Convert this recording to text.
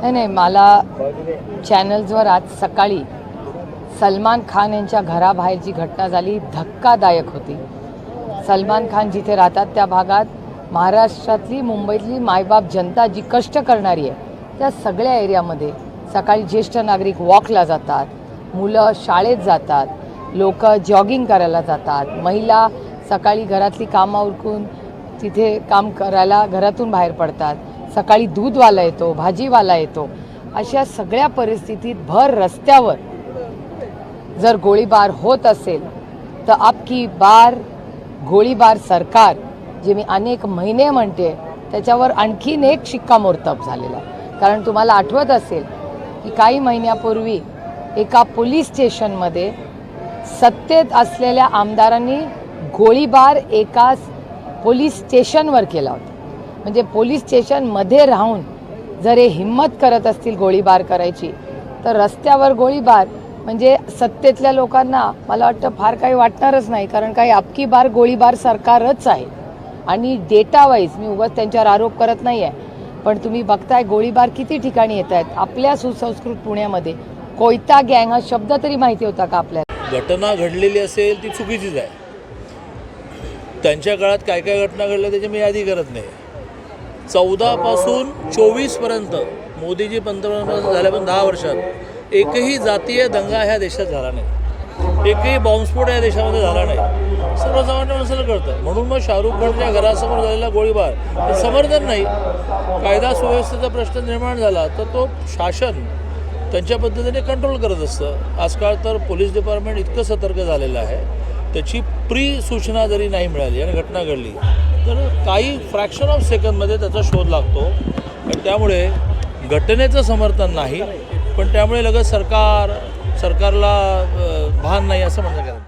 नाही नाही मला चॅनल्सवर आज सकाळी सलमान खान यांच्या घराबाहेर जी घटना झाली धक्कादायक होती. सलमान खान जिथे राहतात त्या भागात महाराष्ट्रातली मुंबईतली मायबाप जनता जी कष्ट करणारी आहे त्या सगळ्या एरियामध्ये सकाळी ज्येष्ठ नागरिक वॉकला जातात मुलं शाळेत जातात लोक जॉगिंग करायला जातात. महिला सकाळी घरातली कामं उरकून तिथे काम करायला घरातून बाहेर पडतात. सकाळी दूधवाला येतो भाजीवाला येतो अशा सगळ्या परिस्थितीत भर रस्त्यावर जर गोळीबार होत असेल तर आपकी बार गोळीबार सरकार जे मी अनेक महिने म्हणते त्याच्यावर आणखीन एक शिक्कामोर्तब झालेला आहे. कारण तुम्हाला आठवत असेल की काही महिन्यापूर्वी एका पोलीस स्टेशनमध्ये सत्तेत असलेल्या आमदारांनी गोळीबार एका पोलीस स्टेशनवर केला होता. म्हणजे पोलीस स्टेशनमध्ये राहून जर हे हिंमत करत असतील गोळीबार करायची तर रस्त्यावर गोळीबार म्हणजे सत्तेतल्या लोकांना मला वाटतं फार काही वाटणारच नाही कारण काही अबकी बार गोळीबार सरकारच आहे. आणि डेटावाईज मी उगाच त्यांच्यावर आरोप करत नाही आहे पण तुम्ही बघताय गोळीबार किती ठिकाणी येत आहेत? आपल्या सुसंस्कृत पुण्यामध्ये कोयता गँग हा शब्द तरी माहिती होता का आपल्याला? घटना घडलेली असेल ती चुकीचीच आहे. त्यांच्या काळात काय काय घटना घडल्या त्याची मी यादी करत नाही. चौदापासून चोवीसपर्यंत मोदीजी पंतप्रधान झाल्यापासून दहा वर्षात. एकही जातीय दंगा ह्या देशात झाला नाही. एकही बॉम्बस्फोट या देशामध्ये झाला नाही. सर्वसामान्य माणसाला कळतं. म्हणून मग शाहरुख खानच्या घरासमोर झालेला गोळीबार हे समर्थन नाही. कायदा सुव्यवस्थेचा प्रश्न निर्माण झाला तर तो शासन त्यांच्या पद्धतीने कंट्रोल करत असतं. आजकाल तर पोलीस डिपार्टमेंट इतकं सतर्क झालेलं आहे. त्याची प्री सूचना जरी नाही मिळाली आणि घटना घडली तर काही फ्रॅक्शन ऑफ सेकंदमध्ये त्याचा शोध लागतो. आणि त्यामुळे घटनेचं समर्थन नाही पण त्यामुळे लगेच सरकार सरकारला भान नाही असं म्हणणं